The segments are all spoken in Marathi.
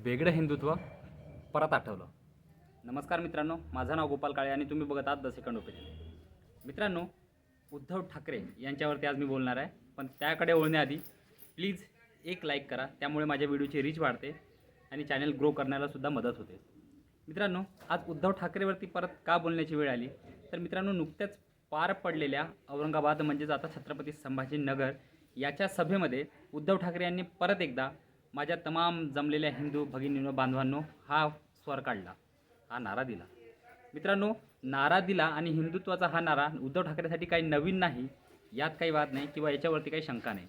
वेगळं हिंदुत्व परत आठवलं. नमस्कार मित्रांनो माझं नाव गोपाल काळे आणि तुम्ही बघत आहात द सेकंड ओपिनियन. मित्रांनो उद्धव ठाकरे यांच्यावरती आज मी बोलणार आहे पण त्याकडे ओळण्याआधी प्लीज एक लाईक करा त्यामुळे माझ्या व्हिडिओची रीच वाढते आणि चॅनल ग्रो करण्यालासुद्धा मदत होते. मित्रांनो आज उद्धव ठाकरेवरती परत का बोलण्याची वेळ आली? तर मित्रांनो नुकत्याच पार पडलेल्या औरंगाबाद म्हणजेच आता छत्रपती संभाजीनगर याच्या सभेमध्ये उद्धव ठाकरे यांनी परत एकदा माझ्या तमाम जमलेल्या हिंदू भगिनींनो बांधवांनो हा स्वर काढला हा नारा दिला. मित्रांनो नारा दिला आणि हिंदुत्वाचा हा नारा उद्धव ठाकरेसाठी काही नवीन नाही यात काही वाद नाही किंवा याच्यावरती काही शंका नाही.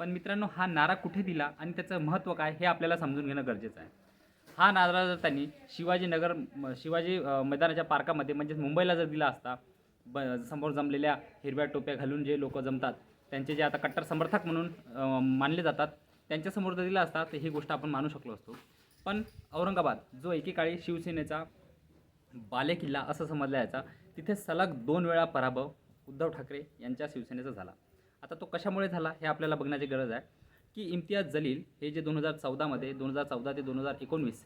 पण मित्रांनो हा नारा कुठे दिला आणि त्याचं महत्त्व काय हे आपल्याला समजून घेणं गरजेचं आहे. हा नारा जर त्यांनी शिवाजीनगर शिवाजी मैदानाच्या पार्कामध्ये म्हणजेच मुंबईला जर दिला असता ब समोर जमलेल्या हिरव्या टोप्या घालून जे लोक जमतात त्यांचे जे आता कट्टर समर्थक म्हणून मानले जातात त्यांच्यासमोर जर दिला असता तर ही गोष्ट आपण मानू शकलो असतो. पण औरंगाबाद जो एकेकाळी शिवसेनेचा बालेकिल्ला असं समजला याचा तिथे सलग दोन वेळा पराभव उद्धव ठाकरे यांच्या शिवसेनेचा झाला. आता तो कशामुळे झाला हे आपल्याला बघण्याची गरज आहे की इम्तियाज जलील हे जे दोन हजार चौदामध्ये दोन हजार चौदा ते दोन हजार एकोणवीस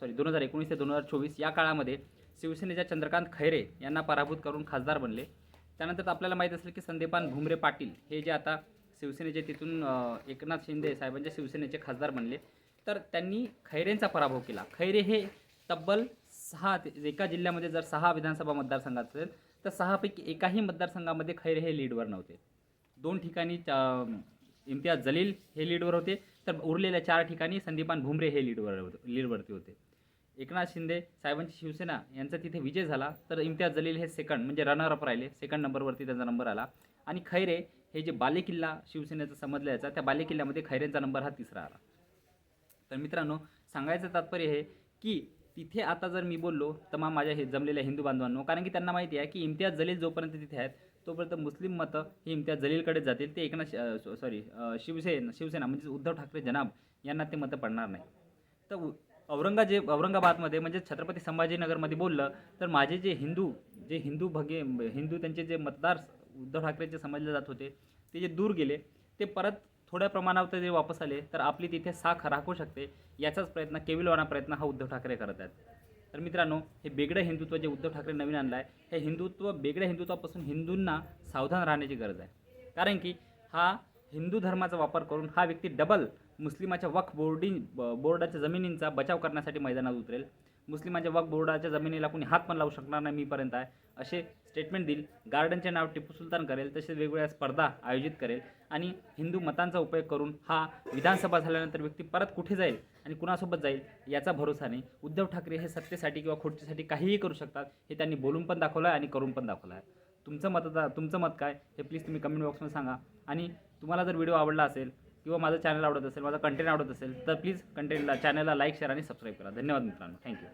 सॉरी दोन हजार एकोणीस ते दोन हजार चोवीस या काळामध्ये शिवसेनेच्या चंद्रकांत खैरे यांना पराभूत करून खासदार बनले. त्यानंतर आपल्याला माहीत असेल की संदीपान भुमरे पाटील हे जे आता शिवसेनेचे तिथून एकनाथ शिंदे साहेबांच्या शिवसेनेचे खासदार बनले. तर त्यांनी खैरेंचा पराभव केला. खैरे हे तब्बल सहा ते- एका जिल्ह्यामध्ये जर सहा विधानसभा मतदारसंघात असेल तर सहापैकी एकाही मतदारसंघामध्ये खैरे हे लीडवर नव्हते. दोन ठिकाणी इम्तियाज जलील हे लीडवर होते तर उरलेल्या चार ठिकाणी संदीपान भुमरे हे लीडवर होते लीडवरती होते. एकनाथ शिंदे साहेबांची शिवसेना यांचा तिथे विजय झाला. तर इम्तियाज जलील हे सेकंड म्हणजे रनर अप राहिले. सेकंड नंबरवरती त्यांचा नंबर आला. आणि खैरे हे जे बालेकिल्ला शिवसेनेचा समजला याचा त्या बालेकिल्ल्यामध्ये खैरेंचा नंबर हा तिसरा आला. तर मित्रांनो सांगायचं तात्पर्य हे की तिथे आता जर मी बोललो तर मग माझ्या हे जमलेल्या हिंदू बांधवांनो कारण की त्यांना माहिती आहे की इम्तियाज जलील जोपर्यंत तिथे आहेत तोपर्यंत मुस्लिम मतं ही इम्तियाज जलीलकडे जातील. ते एकनाथ सॉरी शिवसेना शिवसेना म्हणजे उद्धव ठाकरे जनाब यांना ते मतं पडणार नाही. तर उ- औरंगाजेब औरंगाबादमध्ये म्हणजे छत्रपती संभाजीनगरमध्ये बोललं तर माझे जे हिंदू जे हिंदू भगे हिंदू त्यांचे जे मतदार उद्धव ठाकरेचे समजले जात होते ते जे दूर गेले ते परत थोड्या प्रमाणावर ते वापस आले तर आपली तिथे साख राखू शकते याचाच प्रयत्न केविलवाना प्रयत्न हा उद्धव ठाकरे करत आहेत. तर मित्रांनो हे बेगडं हिंदुत्व जे उद्धव ठाकरे नवीन आणलं आहे हे हिंदुत्व बेगड्या हिंदुत्वापासून हिंदूंना सावधान राहण्याची गरज आहे. कारण की हा हिंदू धर्माचा वापर करून हा व्यक्ती डबल मुस्लिमाच्या वक्फ बोर्डिंग ब- बोर्डाच्या जमिनींचा बचाव करण्यासाठी मैदानात उतरेल. मुस्लिमांच्या वक्फ बोर्डाच्या जमिनीला कोणी हात पण लावू शकणार नाही मीपर्यंत आहे. असे स्टेटमेंट देईल. गार्डनचे नाव टिपू सुलतान करेल तसेच वेगवेगळ्या स्पर्धा आयोजित करेल आणि हिंदू मतांचा उपयोग करून हा विधानसभा झाल्यानंतर व्यक्ती परत कुठे जाईल आणि कुणासोबत जाईल याचा भरोसा नाही. उद्धव ठाकरे हे सत्तेसाठी किंवा खुर्चीसाठी काहीही करू शकतात हे त्यांनी बोलून पण दाखवलं आहे आणि करून पण दाखवलं आहे. तुमचं मत तुमचं मत काय हे प्लीज तुम्ही कमेंट बॉक्समध्ये सांगा. आणि तुम्हाला जर व्हिडिओ आवडला असेल किंवा माझं चॅनल आवडत असेल माझा कंटेंट आवडत असेल तर प्लीज कंटेंटला चॅनलला लाईक शेअर आणि सबस्क्राईब करा. धन्यवाद मित्रांनो. थँक्यू